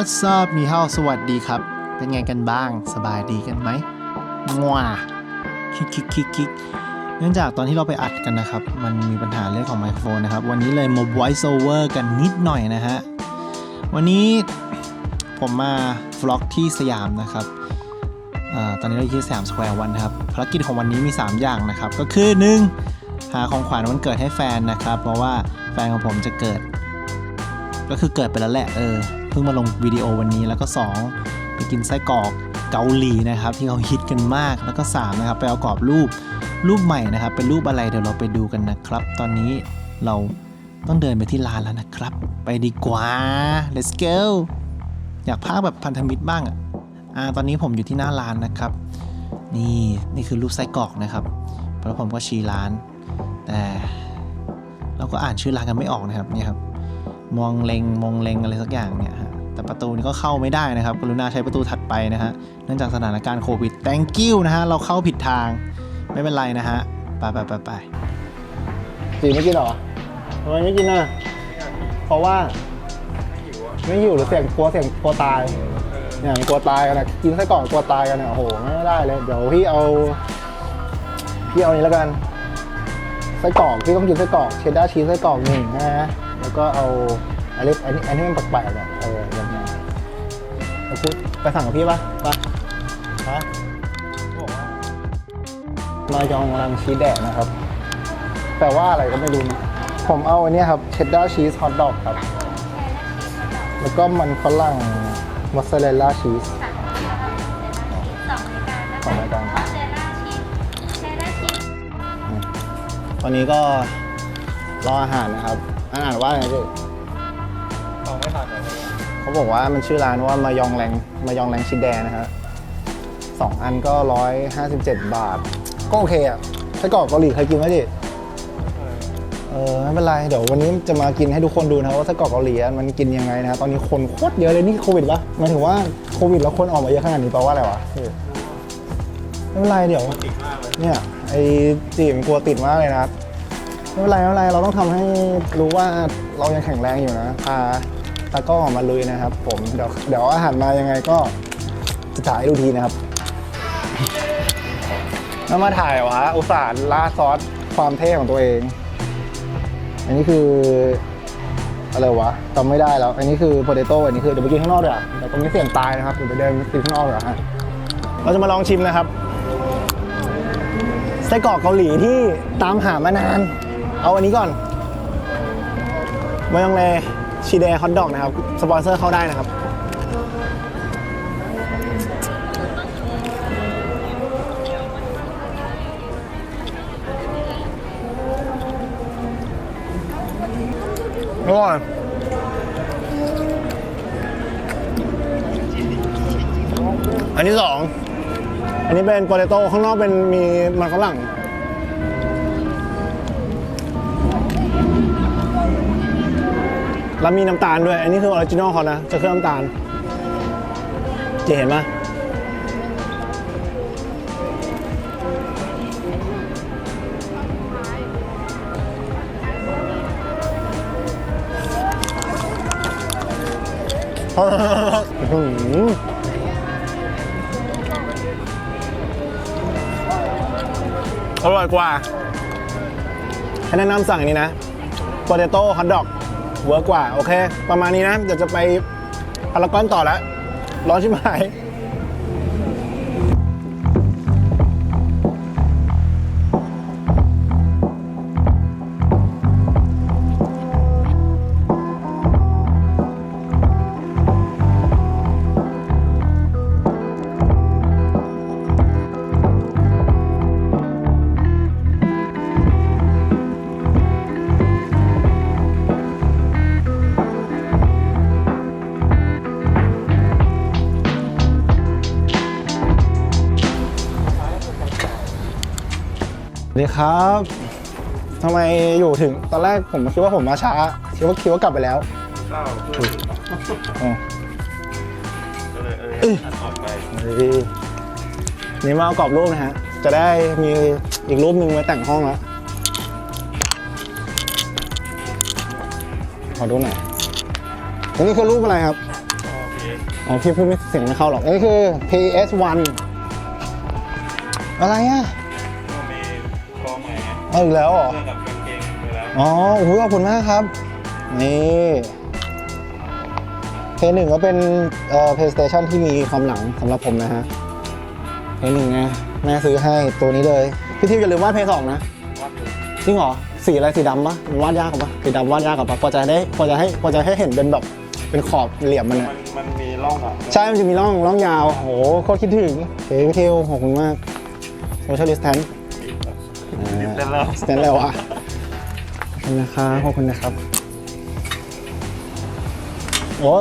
What's up นี่เฮาสวัสดีครับ เป็นไงกันบ้าง สบายดีกันไหมงัวคิกคิกคิกคิกเนื่องจากตอนที่เราไปอัดกันนะครับ มันมีปัญหาเรื่องของไมโครโฟนนะครับ วันนี้เลยมา voice over กันนิดหน่อยนะฮะ วันนี้ผมมาฟล็อกที่สยามนะครับอาตอนนี้เราอยู่ที่สยามสแควร์วันนะครับ ภารกิจของวันนี้มี 3 อย่างนะครับ ก็คือ 1. หาของขวัญวันเกิดให้แฟนนะครับ เพราะว่าแฟนของผมจะเกิด ก็คือเกิดไปแล้วแหละเออ พิ่งมาลงวิดีโอวันนี้แล้วก็ 2 ไปกินไส้กรอกเกาหลีนะครับที่เขาฮิตกันมากแล้วก็3นะครับไปเอากรอบรูปรูปใหม่นะครับ เป็นรูปอะไรเดี๋ยวเราไปดูกันนะครับ ตอนนี้เราต้องเดินไปที่ร้านแล้วนะครับ ไปดีกว่า let's go อยากพากแบบพันธมิตรบ้างอะอ่าตอนนี้ผมอยู่ที่หน้าร้านนะครับ นี่นี่คือรูปไส้กรอกนะครับแล้วผมก็ชี้ร้าน แต่เราก็อ่านชื่อร้านกันไม่ออกนะครับเนี่ยครับมองเลงมองเลงอะไรสักอย่างเนี่ยฮะ แต่ประตูนี้ก็เข้าไม่ได้นะครับ กรุณาใช้ประตูถัดไปนะฮะ เนื่องจากสถานการณ์โควิด thank you นะฮะ เราเข้าผิดทาง ไม่เป็นไรนะฮะ ไปไปไปไปจีไม่กินหรอทำไมไม่กินอะ เพราะว่า ไม่หิวหรือเสี่ยงกลัวเสี่ยงกลัวตายเนี่ยกลัวตายกันนะกินไส้กรอกกลัวตายกันเนี่ยโอ้โหไม่ได้เลย เดี๋ยวพี่เอาพี่เอานี้แล้วกันไส้กรอกพี่ต้องกินไส้กรอกเชดดาร์ชีสไส้กรอกหนึ่งนะฮะแล้วก็เอา อันนี้อันนี้อันนี้มันแปลกๆอะเออยังไงเอาพูดไปสั่งกับพี่ปะไปฮะมายองรังชีสแดกนะครับแปลว่าอะไรก็ไม่รู้นะผมเอาอันเนี้ยครับเชดดาร์ชีสฮอทดอกครับ แล้วก็มันฝรั่งมอสซาเรลล่าชีสสองรายการนะสองรายการเจล่าชีสเจล่าชีสตอนนี้ก็รออาหารนะครับอาหารว่าไงพี่ เขาบอกว่ามันชื่อร้านว่ามายองแรงมายองแรงชิดแดงนะฮะสองอันก็ร้อยห้าสิบเจ็ดบาท ก็โอเคอะไส้กรอกเกาหลีเคยกินไหมดิเออไม่เป็นไรเดี๋ยววันนี้จะมากินให้ทุกคนดูนะว่าไส้กรอกเกาหลีอะมันกินยังไงนะตอนนี้คนโคตรเยอะเลยนี่โควิดปะหมายถึงว่าโควิดแล้วคนออกมาเยอะขนาดนี้แปลว่าอะไรวะเออไม่เป็นไรเดี๋ยวเนี่ยไอ้จีมนกลัวติดมากเลยนะไม่เป็นไรไม่เป็นไรเราต้องทำให้รู้ว่าเรายังแข็งแรงอยู่นะพา ตาก็ออกมาลุยนะครับ ผมเดี๋ยวเดี๋ยวอาหารมายังไงก็จะถ่ายให้ดูทีนะครับแล้วมาถ่ายวะอุตส่าห์ล่าซอสความเท่ของตัวเอง อันนี้คืออะไรวะจำไม่ได้แล้ว อันนี้คือโพเตโต้อันนี้คือเดี๋ยวไปกินข้างนอกเดี๋ยวาเดี๋ยวตรงนี้เสี่ยงตายนะครับเดี๋ยวไปเดินกินข้างนอกเดี๋ยวาฮะเราจะมาลองชิมนะครับไส้กรอกเกาหลีที่ตามหามานาน เอาอันนี้ก่อนมายองเล ชีเดฮอทดอกนะครับ สปอนเซอร์เข้าได้นะครับ อร่อยอันที่สอง อันนี้เป็นโปเตโต้ข้างนอกเป็นมีมันฝรั่ง แล้วมีน้ำตาลด้วย อันนี้คือออริจินอลเขานะจะเครื่องน้ำตาล จะเห็นไหมอื้อหืออร่อยกว่าให้แนะนำสั่งอันนี้นะ potato hot dog เวิร์ก กว่า โอเค ประมาณนี้นะเดี๋ยวจะไปพารากอนต่อแล้วร้อนชิบหาย ดีครับทำไมอยู่ถึงตอนแรกผมคิดว่าผมมาช้าคิดว่าคิดว่ากลับไปแล้วข้าวอ๋อก็เลยเออเอ้ยอัดออกไปเฮ้ยนี่มาเอากรอบรูปนะฮะ จะได้มีอีกรูปหนึ่งไว้แต่งห้องแล้วขอดูหน่อยอันนี้คือรูปอะไรครับโอเคอ๋อพี่พูดไม่เสียงไม่เข้าหรอกอันนี้คือ PS1 อะไรอะก็มี คอใหม่ไงเอาอีกแล้วเหรอเรื่องกับกางเกงไปแล้ว อ๋อโอ้โหขอบคุณมากครับ นี่เพย์หนึ่งก็เป็นเอ่อ PlayStation ที่มีความหลังสำหรับผมนะฮะเพย์หนึ่งไงแม่ซื้อให้ตัวนี้เลย พี่ทิวอย่าลืมวาดเพย์สองนะ วัดอยู่จริงเหรอ สีอะไรสีดำปะมันวาดยากกว่าปะสีดำวาดยากกว่าปะพอจะได้พอจะให้พอจะให้เห็นเป็นแบบเป็นขอบเหลี่ยมมันมัอะนมันมีร่องอะใช่ มันจะมีร่องร่องยาวโหโคตรคิดถึงเฮ้ยพี่ทิวขอบคุณมากโซเชียลิสแทนเต้นแล้วสแตนแล้วอะขอบคุณนะครับขอบคุณนะครับโอ้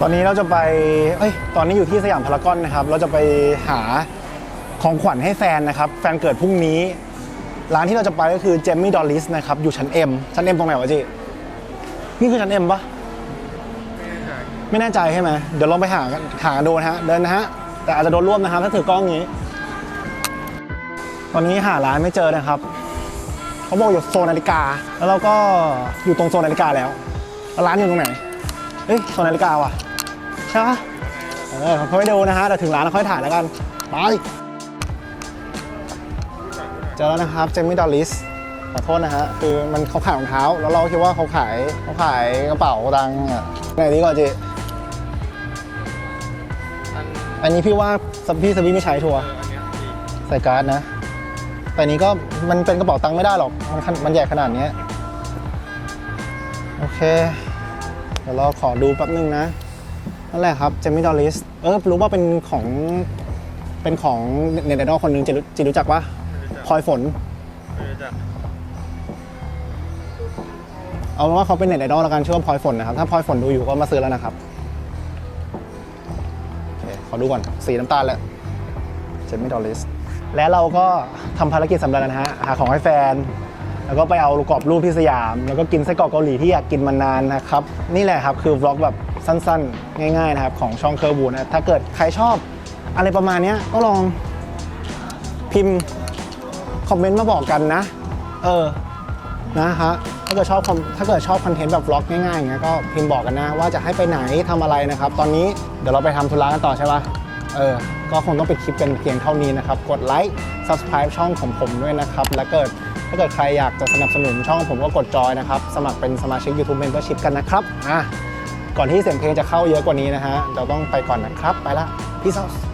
ตอนนี้เราจะไปเอ้ยตอนนี้อยู่ที่สยามพารากอนนะครับ เราจะไปหาของขวัญให้แฟนนะครับ แฟนเกิดพรุ่งนี้ ร้านที่เราจะไปก็คือเจมมี่ดอลลิสนะครับ อยู่ชั้น M ชั้น M ตรงไหนวะจีนี่คือชั้น M ปะไม่แน่ใจใช่ไหมเดี๋ยวลองไปหากันหากันดูนะฮะ เดินนะฮะ แต่อาจจะโดนร่วมนะครับ ถ้าถือกล้องอย่างนี้ ตอนนี้หาร้านไม่เจอนะครับเขาบอกอยู่โซนนาฬิกา แล้วเราก็อยู่ตรงโซนนาฬิกาแล้วแล้วร้านอยู่ตรงไหน เอ้ยโซนนาฬิกาว่ะ ใช่ปะเออเขาไม่ดูนะฮะแต่ถึงร้านแล้วค่อยถ่ายแล้วกัน ไป เจอแล้วนะครับ เจมี่ดอลลิส ขอโทษนะฮะ คือมันเขาขายรองเท้า แล้วเราคิดว่าเขาขายเขาขายกระเป๋าตังค์อะไหนดีก่อนจีอันนี้พี่ว่าพี่สวีไม่ใช้ชัวร์ใส่การ์ดนะ แต่อันนี้ก็มันเป็นกระเป๋าตังค์ไม่ได้หรอก มันมันใหญ่ขนาดนี้ โอเค เดี๋ยวเราขอดูแป๊บนึงนะ นั่นแหละครับเจมี่ดอลลิสเออรู้ว่าเป็นของเป็นของเน็ตไอดอลคนหนึ่งจะรู้จะรู้จักปะไม่รู้จักพลอยฝน ไม่รู้จักเอาเป็นว่าเขาเป็นเน็ตไอดอลแล้วกันชื่อว่าพลอยฝนนะครับ ถ้าพลอยฝนดูอยู่ก็มาซื้อแล้วนะครับโอเคขอดูก่อนสีน้ำตาลแล้วเจมี่ดอลลิสและเราก็ทำภารกิจสำเร็จแล้วนะฮะหาของให้แฟน แล้วก็ไปเอากรอบรูปที่สยาม แล้วก็กินไส้กรอกเกาหลีที่อยากกินมานานนะครับ นี่แหละครับคือวล็อกแบบ สั้นๆ ง่ายๆนะครับของช่องเคอร์บูนะถ้าเกิดใครชอบอะไรประมาณนี้ก็ลองพิมพ์คอมเมนต์มาบอกกันนะ เออนะฮะถ้าเกิดชอบคอมถ้าเกิดชอบคอนเทนต์แบบวล็อกง่ายๆอย่างเงี้ยก็พิมพ์บอกกันนะว่าจะให้ไปไหนทำอะไรนะครับ ตอนนี้เดี๋ยวเราไปทำธุระกันต่อใช่ปะเออ ก็คงต้องไปดคลิปกันเพียงเท่านี้นะครับ กดไลค์ subscribe ช่องของผมด้วยนะครับ และเกิดถ้าเกิดใครอยากจะสนับสนุนช่องผมก็กดจอยนะครับ สมัครเป็นสมาชิก YouTube Membership กันนะครับ อะ ก่อนที่เสียงเพลงจะเข้าเยอะกว่านี้นะฮะเราต้องไปก่อนนะครับไปละพี่ซอส